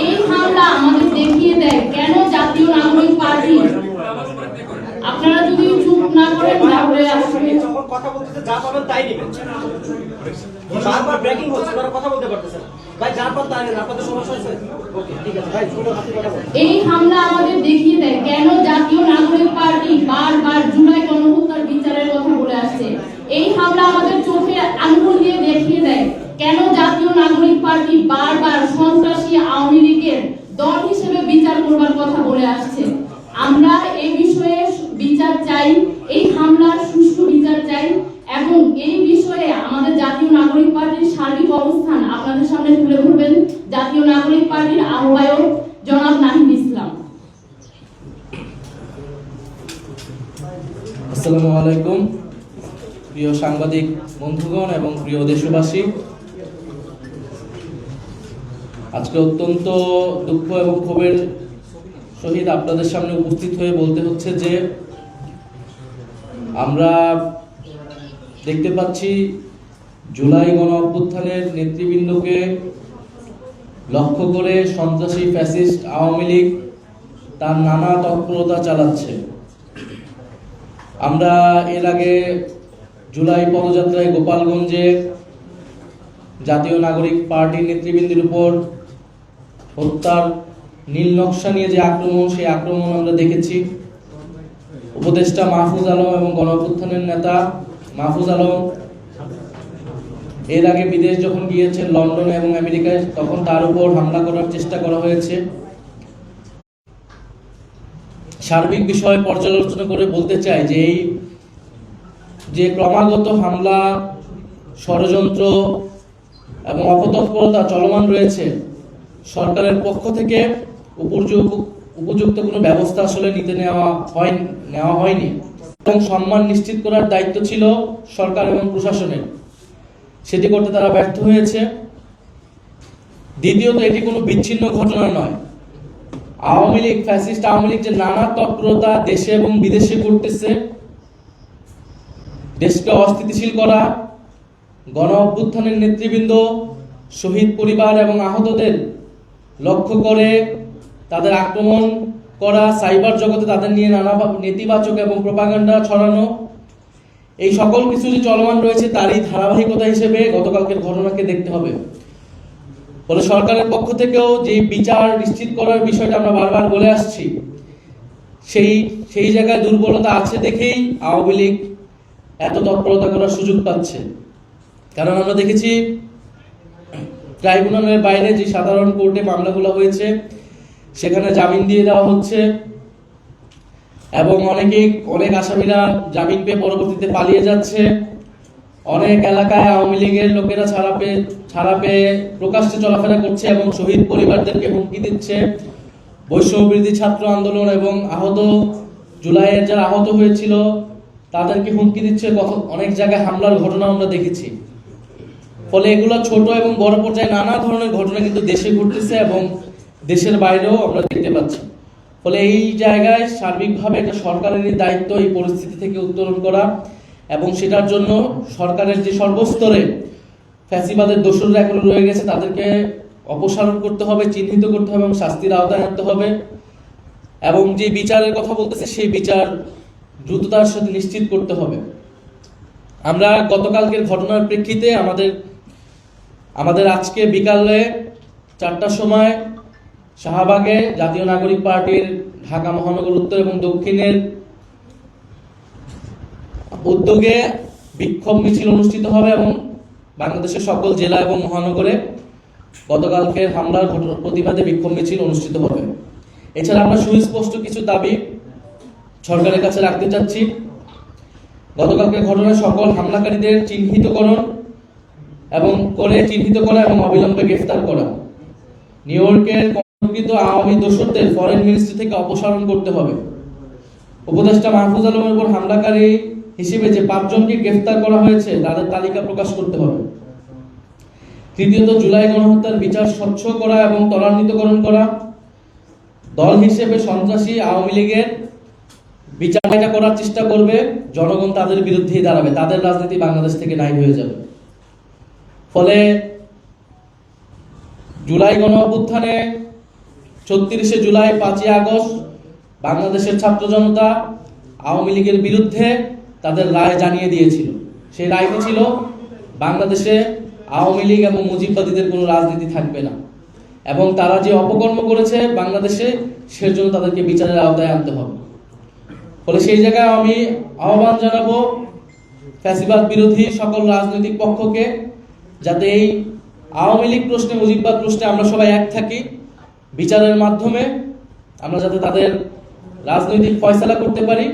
এই হামলা আমাদের দেখিয়ে দেয় কেন জাতীয় নাগরিক পার্টি? আপনারা যদি চুপ না করেন তাহলে আসলে কথা বলতেছে যা পাবেন তাই নেবেন বারবার ব্রেকিং হচ্ছে ওরা কথা বলতে পারতেছে ভাই যা পান তাই নেন আপনাদের সমস্যা হয়েছে? ওকে ঠিক আছে। ভাই শুনুন আপনি কথা বলুন। এই হামলা আমাদের দেখিয়ে দেয় কেন জাতীয় নাগরিক পার্টি বারবার জুলাই গণহত্যার বিচারের কথা বলে আসছে। এই হামলা আমাদের চোখে আঙুল দিয়ে দেখিয়ে দেয় কেন জাতীয় নাগরিক পার্টি বারবার সন্ত্রাসী আওয়ামী লীগের দল হিসেবে বিচার করবার কথা বলে আসছে। আমরা এই বিষয়ে বিচার চাই, এই হামলার সুষ্ঠু বিচার চাই এবং এই বিষয়ে আমাদের জাতীয় নাগরিক পার্টির সার্বিক অবস্থান আপনাদের সামনে তুলে ধরবেন জাতীয় নাগরিক পার্টির আহ্বায়ক জনাব নাহিদ ইসলাম। আসসালামু আলাইকুম, প্রিয় সাংবাদিক বন্ধুগণ এবং প্রিয় দেশবাসী। আজকে অত্যন্ত দুঃখ এবং ক্ষোভের সহিত আপনাদের সামনে উপস্থিত হয়ে বলতে হচ্ছে যে আমরা দেখতে পাচ্ছি জুলাই গণ অভ্যুত্থানের নেতৃবৃন্দকে লক্ষ্য করে সন্ত্রাসী ফ্যাসিস্ট আওয়ামী লীগ তার নানা তৎপরতা চালাচ্ছে। আমরা এর আগে জুলাই পদযাত্রায় গোপালগঞ্জে জাতীয় নাগরিক পার্টির নেতৃবৃন্দের উপর হত্যার নীল নকশা নিয়ে যে আক্রমণ, সেই আক্রমণ আমরা দেখেছি। উপদেষ্টা মাহফুজ আলম এবং গণঅভ্যুত্থানের নেতা মাহফুজ আলম এর আগে বিদেশ যখন গিয়েছেন লন্ডনে এবং আমেরিকায়, তখন তার উপর হামলা করার চেষ্টা করা হয়েছে। সার্বিক বিষয় পর্যালোচনা করে বলতে চাই যে এই যে ক্রমাগত হামলা, ষড়যন্ত্র এবং অপতৎপরতা চলমান রয়েছে সরকারের পক্ষ থেকে উপযুক্ত উপযুক্ত কোনো ব্যবস্থা আসলে নিতে নেওয়া হয়, নেওয়া হয়নি। এবং সম্মান নিশ্চিত করার দায়িত্ব ছিল সরকার এবং প্রশাসনের। সেটি করতে তারা ব্যর্থ হয়েছে। দ্বিতীয়ত, এটি কোনো বিচ্ছিন্ন ঘটনা নয়। আওয়ামী লীগ, ফ্যাসিস্ট আওয়ামী লীগ যে নানা তৎপরতা দেশে এবং বিদেশে করতেছে, দেশকে অস্থিতিশীল করা গণ অভ্যুত্থানের নেতৃবৃন্দ, শহীদ পরিবার এবং আহতদের লক্ষ্য করে তাদের আক্রমণ করা সাইবার জগতে তাদের নিয়ে নানা নেতিবাচক এবং প্রপাগান্ডা ছড়ানো। এই সকল কিছু যে চলমান রয়েছে তারই ধারাবাহিকতা হিসেবে গতকালকের ঘটনাকে দেখতে হবে। ফলে সরকারের পক্ষ থেকেও যে বিচার নিশ্চিত করার বিষয়টা আমরা বারবার বলে আসছি, সেই সেই জায়গায় দুর্বলতা আছে দেখেই আওয়ামী লীগ এত তৎপরতা করার সুযোগ পাচ্ছে। কারণ আমরা দেখেছি ট্রাইব্যুনালের বাইরে যে সাধারণ কোর্টে মামলাগুলো হয়েছে, সেখানে জামিন দিয়ে দেওয়া হচ্ছে। এবং অনেকেই অনেক আসামিরা জামিন পেয়ে পরবর্তীতে পালিয়ে যাচ্ছে। অনেক এলাকায় আওয়ামী লীগের লোকেরা ছাড়া পেয়ে ছাড়া পেয়ে প্রকাশ্যে চলাফেরা করছে এবং শহীদ পরিবারদেরকে হুমকি দিচ্ছে। বৈষম্যবৃদ্ধি ছাত্র আন্দোলন এবং আহত, জুলাইয়ের যারা আহত হয়েছিল, তাদেরকে হুমকি দিচ্ছে। অনেক জায়গায় হামলার ঘটনা আমরা দেখেছি। ফলে এগুলো ছোট এবং বড় পর্যায়ে নানা ধরনের ঘটনা কিন্তু দেশে ঘটতেছে এবং দেশের বাইরেও আমরা দেখতে পাচ্ছি। ফলে এই জায়গায় সার্বিকভাবে একটা সরকারেরই দায়িত্ব এই পরিস্থিতি থেকে উত্তরণ করা এবং সেটার জন্য সরকারের যে সর্বস্তরে ফ্যাসিবাদের দোষররা এখনও রয়ে গেছে, তাদেরকে অপসারণ করতে হবে, চিহ্নিত করতে হবে এবং শাস্তির আওতায় আনতে হবে। এবং যে বিচারের কথা বলতেছে, সেই বিচার দ্রুততার সাথে নিশ্চিত করতে হবে। আমরা গতকালকের ঘটনার প্রেক্ষিতে আমাদের আমাদের আজকে বিকালে চারটার সময় শাহবাগে জাতীয় নাগরিক পার্টির ঢাকা মহানগর উত্তর এবং দক্ষিণের উদ্যোগে বিক্ষোভ মিছিল অনুষ্ঠিত হবে এবং বাংলাদেশের সকল জেলা এবং মহানগরে গতকালকে হামলার প্রতিবাদে বিক্ষোভ মিছিল অনুষ্ঠিত হবে। এছাড়া আমরা সুস্পষ্ট কিছু দাবি সরকারের কাছে রাখতে চাচ্ছি। গতকালকে ঘটনায় সকল হামলাকারীদের চিহ্নিতকরণ এবং করে চিহ্নিত করা এবং অবিলম্বে গ্রেফতার করা। নিউ ইয়র্কের কর্মকৃত আওয়ামী দোষরদের ফরেন মিনিস্ট্রি থেকে অপসারণ করতে হবে। উপদেষ্টা মাহফুজ আলমের উপর হামলাকারী হিসেবে যে পাঁচজনকে গ্রেফতার করা হয়েছে, তাদের তালিকা প্রকাশ করতে হবে। তৃতীয়ত, জুলাই গণহত্যার বিচার স্বচ্ছ করা এবং ত্বরান্বিতকরণ করা। দল হিসেবে সন্ত্রাসী আওয়ামী লীগের বিচার করার চেষ্টা করবে। জনগণ তাদের বিরুদ্ধেই দাঁড়াবে। তাদের রাজনীতি বাংলাদেশ থেকে নাই হয়ে যাবে। ফলে জুলাই গণ অভ্যুত্থানে ছত্রিশে জুলাই পাঁচই আগস্ট বাংলাদেশের ছাত্র জনতা আওয়ামী লীগের বিরুদ্ধে তাদের রায় জানিয়ে দিয়েছিল। সেই রায়টি ছিল? বাংলাদেশে আওয়ামী লীগ এবং মুজিববাদীদের কোনো রাজনীতি থাকবে না। এবং তারা যে অপকর্ম করেছে বাংলাদেশে, সেজন্য তাদেরকে বিচারের আওতায় আনতে হবে। ফলে সেই জায়গায় আমি আহ্বান জানাব ফ্যাসিবাদ বিরোধী সকল রাজনৈতিক পক্ষকে যাতে এই আওয়ামী লীগ প্রশ্নে, মুজিববাদ প্রশ্নে আমরা সবাই এক থাকি। বিচারের মাধ্যমে আমরা যাতে তাদের রাজনৈতিক ফয়সলা করতে পারি।